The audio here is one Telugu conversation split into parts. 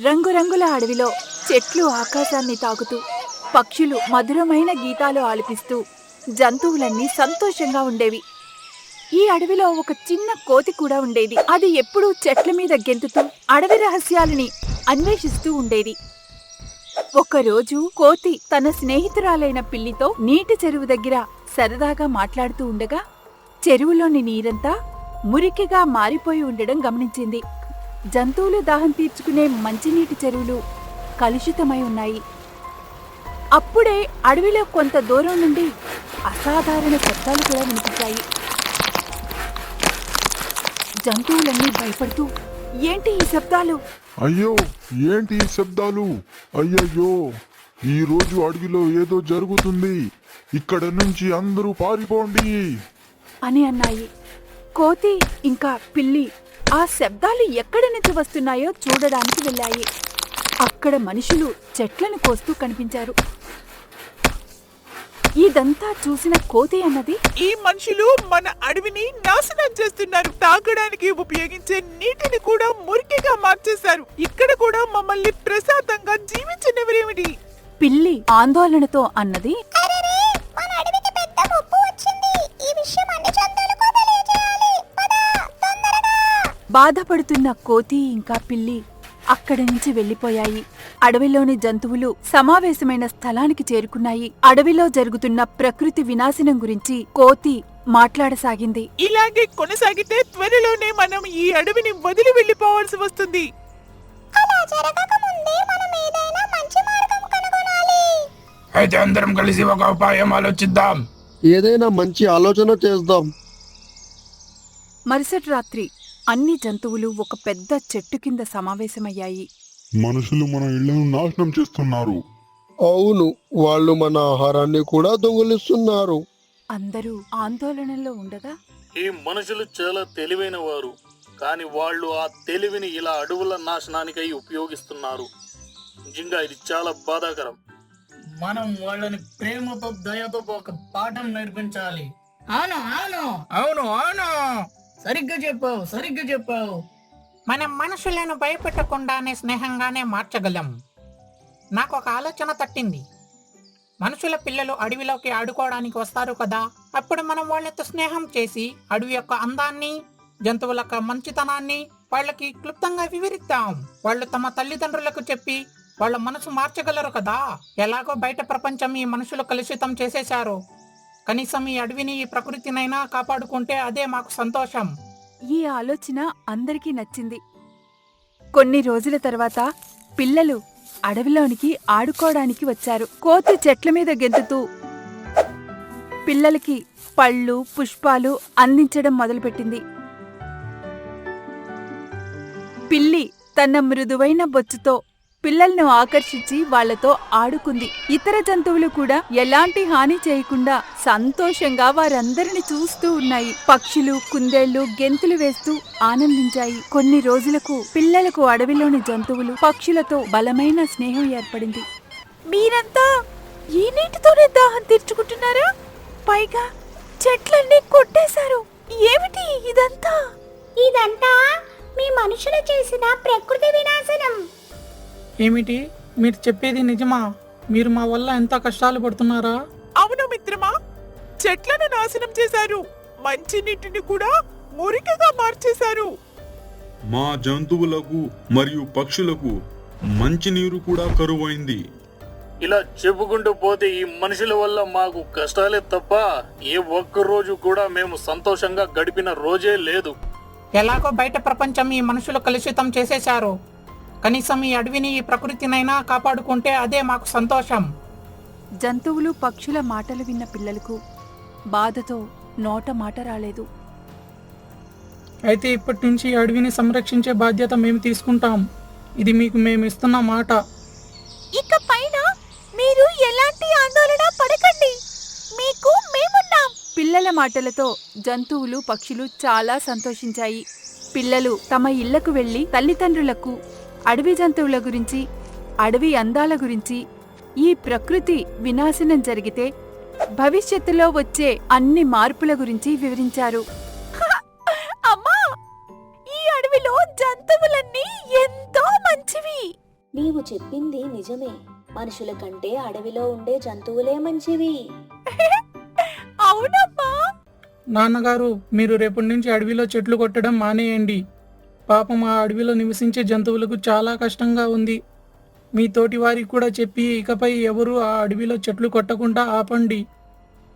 రంగురంగుల అడవిలో చెట్లు ఆకాశాన్ని తాకుతూ పక్షులు మధురమైన గీతాలు ఆలపిస్తూ జంతువులన్నీ సంతోషంగా ఉండేవి. ఈ అడవిలో ఒక చిన్న కోతి కూడా ఉండేది. అది ఎప్పుడూ చెట్ల మీద గెంతుతూ అడవి రహస్యాలని అన్వేషిస్తూ ఉండేది. ఒకరోజు కోతి తన స్నేహితురాలైన పిల్లితో నీటి చెరువు దగ్గర సరదాగా మాట్లాడుతూ ఉండగా చెరువులోని నీరంతా మురికిగా మారిపోయి ఉండడం గమనించింది. జంతువులు దాహం తీర్చుకునే మంచినీటి చెరువులు కలుషితమై ఉన్నాయి. అప్పుడే అడవిలో కొంత దూరం నుండి అసాధారణ శబ్దాలు కూడా వినిపించాయి. జంతువులన్నీ భయపడుతూ ఏంటి ఈ శబ్దాలు? అయ్యో ఏంటి ఈ శబ్దాలు? అయ్యయ్యో ఈ రోజు అడవిలో ఏదో జరుగుతుంది. ఇక్కడ నుంచి అందరూ పారిపోండి. అని అన్నాయి. కోతి ఇంకా పిల్లి ఆ శబ్దాలు ఎక్కడి నుంచి వస్తున్నాయో చూడడానికి వెళ్ళాయి. అక్కడ మనుషులు చెట్లను కోస్తూ కనిపించారు. ఇదంతా చూసిన కోతి అన్నది ఈ మనుషులు మన అడవిని నాశనం చేస్తున్నారు. తాగడానికి ఉపయోగించే నీటిని కూడా మురికిగా మార్చేశారు. ఇక్కడ కూడా మమ్మల్ని ప్రశాంతంగా జీవించనివరేమిటి పిల్లి ఆందోళనతో అన్నది మన అడవికి పెద్ద ముప్పు వచ్చింది. ఈ విషయం అన్ని బాధపడుతున్న కోతి ఇంకా పిల్లి అక్కడి నుంచి వెళ్ళిపోయాయి అడవిలోని జంతువులు సమావేశమైన స్థలానికి చేరుకున్నాయి. అడవిలో జరుగుతున్న ప్రకృతి వినాశనం గురించి కోతి మాట్లాడసాగింది. ఇలాగే కొనసాగితే త్వరలోనే మనం ఈ అడవిని వదిలి వెళ్ళిపోవాల్సి వస్తుంది. అయితే అందరం కలిసి ఒక ఉపాయం ఆలోచిద్దాం. ఏదైనా మంచి ఆలోచన చేద్దాం. మరుసటి రాత్రి అన్ని జంతువులు ఒక పెద్ద చెట్టు కింద సమావేశమయ్యాయి. మనుషులు మన ఇళ్ళను నాశనం చేస్తున్నారు. అవును వాళ్ళు మన ఆహారాన్ని కూడా దొంగిలిస్తున్నారు. అందరూ ఆందోళనలో ఉండగా ఈ మనుషులు చాలా తెలివైన వారు కానీ వాళ్ళు ఆ తెలివిని ఇలా అడవుల నాశనానికై ఉపయోగిస్తున్నారు. నిజంగా ఇది చాలా బాధాకరం. మనం వాళ్ళని ప్రేమతో దయతో ఒక పాఠం నేర్పించాలి. అవును అవును అవును అవును సరిగ్గా చెప్పావు సరిగ్గా చెప్పావు. మనం మనుషులను భయపెట్టకుండానే స్నేహంగానే మార్చగలం. నాకు ఒక ఆలోచన తట్టింది. మనుషుల పిల్లలు అడవిలోకి ఆడుకోవడానికి వస్తారు కదా అప్పుడు మనం వాళ్ళతో స్నేహం చేసి అడవి యొక్క అందాన్ని జంతువుల యొక్క మంచితనాన్ని వాళ్ళకి క్లుప్తంగా వివరిద్దాం. వాళ్ళు తమ తల్లిదండ్రులకు చెప్పి వాళ్ళ మనసు మార్చగలరు కదా. ఎలాగో బయట ప్రపంచం ఈ మనుషులు కలుషితం చేసేశారు. కనీసం ఈ అడవిని ఈ ప్రకృతినైనా కాపాడుకుంటే అదే మాకు సంతోషం. ఈ ఆలోచన అందరికీ నచ్చింది. కొన్ని రోజుల తర్వాత పిల్లలు అడవిలోనికి ఆడుకోవడానికి వచ్చారు. కోతి చెట్ల మీద గెంతుతూ పిల్లలకి పళ్ళు పుష్పాలు అందించడం మొదలుపెట్టింది. పిల్లి తన మృదువైన బొచ్చుతో పిల్లలను ఆకర్షించి వాళ్ళతో ఆడుకుంది. ఇతర జంతువులు కూడా ఎలాంటి హాని చేయకుండా సంతోషంగా వారందరిని చూస్తూ ఉన్నాయి. పక్షులు కుందేళ్ళు గెంతులు వేస్తూ ఆనందించాయి. కొన్ని రోజులకు పిల్లలకు అడవిలోని జంతువులు పక్షులతో బలమైన స్నేహం ఏర్పడింది. మీరంతా ఈ నీటితోనే దాహం తీర్చుకుంటున్నారా? పైగా చెట్లన్నీ కొట్టేశారు. ఏమిటి ఇదంతా? ఇదంతా మీ మనుషులు చేసిన ప్రకృతి వినాశనం. ఏమిటి? మీరు చెప్పేది నిజమా? మీరు మా వల్ల ఎంత కష్టాలు పడుతున్నారా? అవును మిత్రమా. చెట్లను నాశనం చేశారు. మంచి నీటిని కూడా మురికిగా మార్చేశారు. మా జంతువులకు మరియు పక్షులకు మంచినీరు కూడా కరువైంది. ఇలా చెప్పుకుంటూ పోతే ఈ మనుషుల వల్ల మాకు కష్టాలే తప్ప ఏ ఒక్క రోజు కూడా మేము సంతోషంగా గడిపిన రోజే లేదు. ఎలాగో బయట ప్రపంచం ఈ మనుషులు కలుషితం చేసేశారు. కనీసం ఈ అడవిని ఈ ప్రకృతినైనా కాపాడుకుంటే అదే మాకు సంతోషం. జంతువులు పక్షుల మాటలు విన్న పిల్లలకు బాధతో నోట మాట రాలేదు. అయితే ఇప్పటి నుంచి ఈ అడవిని సంరక్షించే బాధ్యత మేము తీసుకుంటాం. ఇది మీకు మేము ఇస్తున్న మాట. ఇక పైన మీరు ఎలాంటి ఆందోళన పడకండి. మీకు మేమున్నాం. పిల్లల మాటలతో జంతువులు పక్షులు చాలా సంతోషించాయి. పిల్లలు తమ ఇళ్ళకు వెళ్ళి తల్లిదండ్రులకు అడవి జంతువుల గురించి అడవి అందాల గురించి ఈ ప్రకృతి వినాశనం జరిగితే భవిష్యత్తులో వచ్చే అన్ని మార్పుల గురించి వివరించారు. అమ్మా! ఈ అడవిలో జంతువులన్నీ ఎంతో మంచివి! నీవు చెప్పింది నిజమే. మనుషుల కంటే అడవిలో ఉండే జంతువులే మంచివి. అవునమ్మా! నాన్నగారు మీరు రేపటి నుంచి అడవిలో చెట్లు కొట్టడం మానేయండి. పాపం ఆ అడవిలో నివసించే జంతువులకు చాలా కష్టంగా ఉంది. మీ తోటి వారికి కూడా చెప్పి ఇకపై ఎవరు ఆ అడవిలో చెట్లు కొట్టకుండా ఆపండి.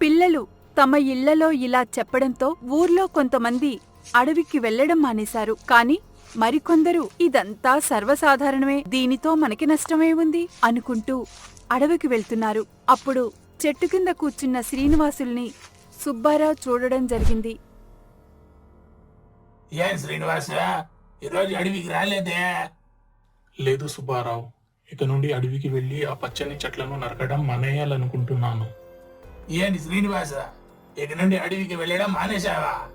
పిల్లలు తమ ఇళ్ళలో ఇలా చెప్పడంతో ఊర్లో కొంతమంది అడవికి వెళ్ళడం మానేశారు. కాని మరికొందరు ఇదంతా సర్వసాధారణమే. దీనితో మనకి నష్టమే ఉంది అనుకుంటూ అడవికి వెళ్తున్నారు. అప్పుడు చెట్టు కింద కూర్చున్న శ్రీనివాసుల్ని సుబ్బారావు చూడడం జరిగింది. ఏం శ్రీనివాస ఈరోజు అడవికి రాలేదే? లేదు సుబ్బారావు ఇక నుండి అడవికి వెళ్ళి ఆ పచ్చని చెట్లను నరకడం మానేయాలనుకుంటున్నాను. ఏంటి శ్రీనివాస? ఇక నుండి అడవికి వెళ్ళడం మానేశావా?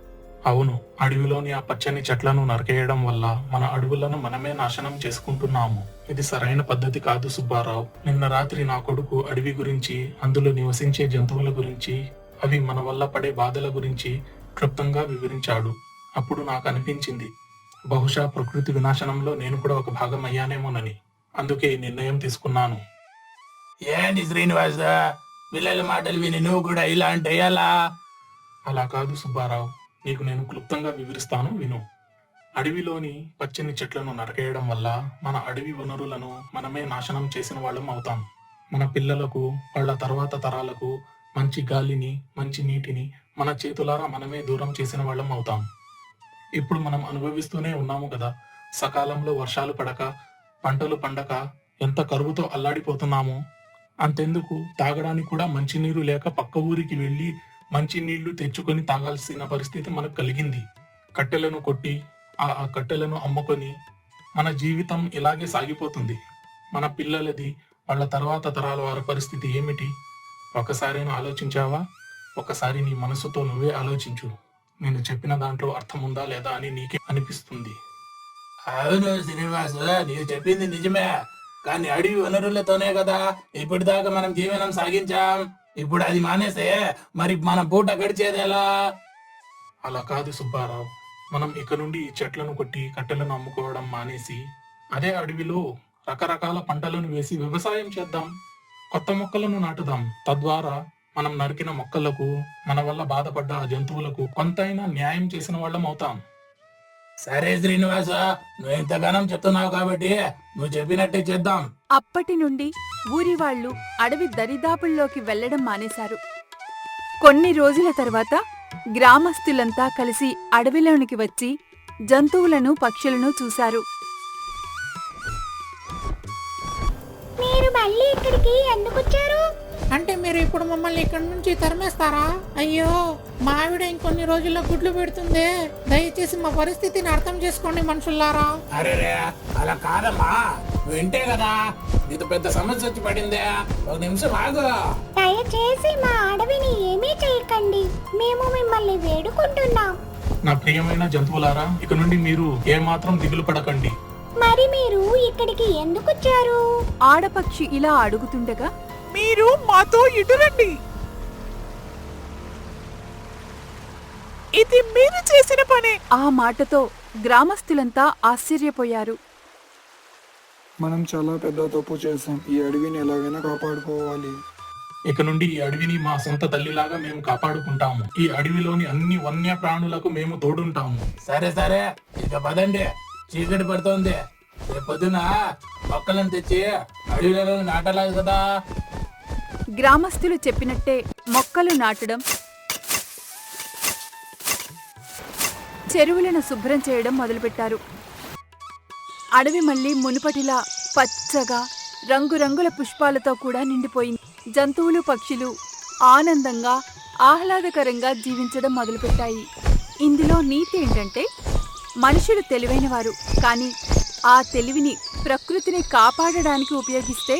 అవును అడవిలోని ఆ పచ్చని చెట్లను నరికేయడం వల్ల మన అడవులను మనమే నాశనం చేసుకుంటున్నాము. ఇది సరైన పద్ధతి కాదు సుబ్బారావు. నిన్న రాత్రి నా కొడుకు అడవి గురించి అందులో నివసించే జంతువుల గురించి అవి మన వల్ల పడే బాధల గురించి క్లుప్తంగా వివరించాడు. అప్పుడు నాకు అనిపించింది బహుశా ప్రకృతి వినాశనంలో నేను కూడా ఒక భాగం అయ్యానేమోనని. అందుకే ఈ నిర్ణయం తీసుకున్నాను. ఏంటి శ్రీనివాస పిల్లల మాటలు విని నువ్వు కూడా ఇలా అంటే ఎలా అలా కాదు సుబ్బారావు. నీకు నేను క్లుప్తంగా వివరిస్తాను విను. అడవిలోని పచ్చని చెట్లను నరకేయడం వల్ల మన అడవి వనరులను మనమే నాశనం చేసిన వాళ్ళం అవుతాం. మన పిల్లలకు వాళ్ళ తర్వాత తరాలకు మంచి గాలిని మంచి నీటిని మన చేతులారా మనమే దూరం చేసిన వాళ్ళం అవుతాం. ఇప్పుడు మనం అనుభవిస్తూనే ఉన్నాము కదా. సకాలంలో వర్షాలు పడక పంటలు పండక ఎంత కరువుతో అల్లాడిపోతున్నామో. అంతెందుకు? తాగడానికి కూడా మంచినీరు లేక పక్క ఊరికి వెళ్ళి మంచి నీళ్ళు తెచ్చుకొని తాగాల్సిన పరిస్థితి మనకు కలిగింది. కట్టెలను కొట్టి ఆ ఆ కట్టెలను అమ్ముకొని మన జీవితం ఇలాగే సాగిపోతుంది. మన పిల్లలది వాళ్ళ తర్వాత తరాల వారి పరిస్థితి ఏమిటి? ఒకసారైనా ఆలోచించావా? ఒకసారి నీ మనసుతో నువ్వే ఆలోచించు. నేను చెప్పిన దాంట్లో అర్థం ఉందా లేదా అని నీకే అనిపిస్తుంది. అవును శ్రీనివాస నీవు చెప్పింది నిజమే. కానీ అడవి వనరులతోనే కదా. ఇప్పటిదాకా మనం జీవనం సాగించాం. ఇప్పుడు అది మానేస్తే మరి మన పూట గడిచేది ఎలా? అలా కాదు సుబ్బారావు. మనం ఇక నుండి ఈ చెట్లను కొట్టి కట్టెలను అమ్ముకోవడం మానేసి అదే అడవిలో రకరకాల పంటలను వేసి వ్యవసాయం చేద్దాం. కొత్త మొక్కలను నాటుదాం. తద్వారా మనం నరికిన మొక్కలకు మన వల్ల బాధపడ్డ ఆ జంతువులకు కొంతైనా న్యాయం చేసిన వాళ్ళం అవుతాం. సరే శ్రీనివాస నువ్వు ఇంతగానం చెప్తున్నావు కాబట్టి నువ్వు చెప్పినట్టే చేద్దాం. అప్పటి నుండి ఊరి వాళ్ళు అడవి దరిదాపుల్లోకి వెళ్ళడం మానేశారు. కొన్ని రోజుల తర్వాత గ్రామస్తులంతా కలిసి అడవిలోనికి వచ్చి జంతువులను పక్షులను చూశారు. మీరు మళ్ళీ ఇక్కడికి ఎందుకు వచ్చారు అంటే మీరు ఇప్పుడు మమ్మల్ని ఇక్కడి నుంచి తరిమేస్తారా? అయ్యో మా ఆవిడ ఇంకొన్ని రోజుల్లో గుడ్లు పెడుతుంది. దయచేసి మా పరిస్థితిని అర్థం చేసుకోండి మనుషుల్లారా. అరే రే అలా కాదమ్మా. వింటే కదా నీకు పెద్ద సమస్య వచ్చి పడిందే. ఒక నిమిషం ఆగు. దయచేసి మా అడవిని ఏమీ చేయకండి. మేము మిమ్మల్ని వేడుకుంటున్నాం. నా ప్రియమైన జంతువులారా ఇక నుండి మీరు ఏమాత్రం దిగులు పడకండి. మరి మీరు ఇక్కడికి ఎందుకు వచ్చారు? ఆడపక్షి ఇలా అడుగుతుండగా మీరు మాతో ఇటు రండి. ఇది మీరు చేసిన పనే. ఆ మాటతో గ్రామస్తులంతా ఆశ్చర్యపోయారు. మనం చాలా పెద్ద తప్పు చేసాం ఈ అడవిని ఎలాగైనా కాపాడుకోవాలి. ఇక నుండి ఈ అడవిని మా సొంత తల్లిలాగా మేము కాపాడుకుంటాము. ఈ అడవిలోని అన్ని వన్య ప్రాణులకు మేము తోడుంటాము. సరే సరే. ఇక పదండి. చీకటి పడుతోంది. రేపు పొద్దున మొక్కలను తెచ్చి అడవిలో నాటలేదు కదా. గ్రామస్తులు చెప్పినట్టే మొక్కలు నాటడం చెరువులను శుభ్రం చేయడం మొదలుపెట్టారు. అడవి మళ్ళీ మునుపటిలా పచ్చగా రంగురంగుల పుష్పాలతో కూడా నిండిపోయింది. జంతువులు పక్షులు ఆనందంగా ఆహ్లాదకరంగా జీవించడం మొదలుపెట్టాయి. ఇందులో నీతి ఏంటంటే మనుషులు తెలివైనవారు కానీ ఆ తెలివిని ప్రకృతిని కాపాడడానికి ఉపయోగిస్తే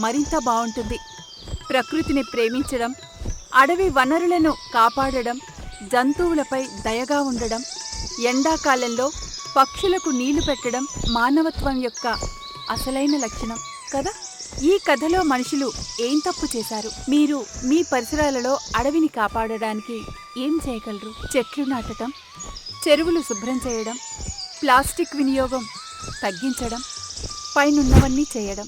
మరింత బాగుంటుంది. ప్రకృతిని ప్రేమించడం అడవి వనరులను కాపాడడం జంతువులపై దయగా ఉండడం ఎండాకాలంలో పక్షులకు నీళ్ళు పెట్టడం మానవత్వం యొక్క అసలైన లక్షణం కదా? ఈ కథలో మనుషులు ఏం తప్పు చేశారు? మీరు మీ పరిసరాలలో అడవిని కాపాడడానికి ఏం చేయగలరు? చెట్లు నాటడం చెరువులు శుభ్రం చేయడం ప్లాస్టిక్ వినియోగం తగ్గించడం పైనున్నవన్నీ చేయడం.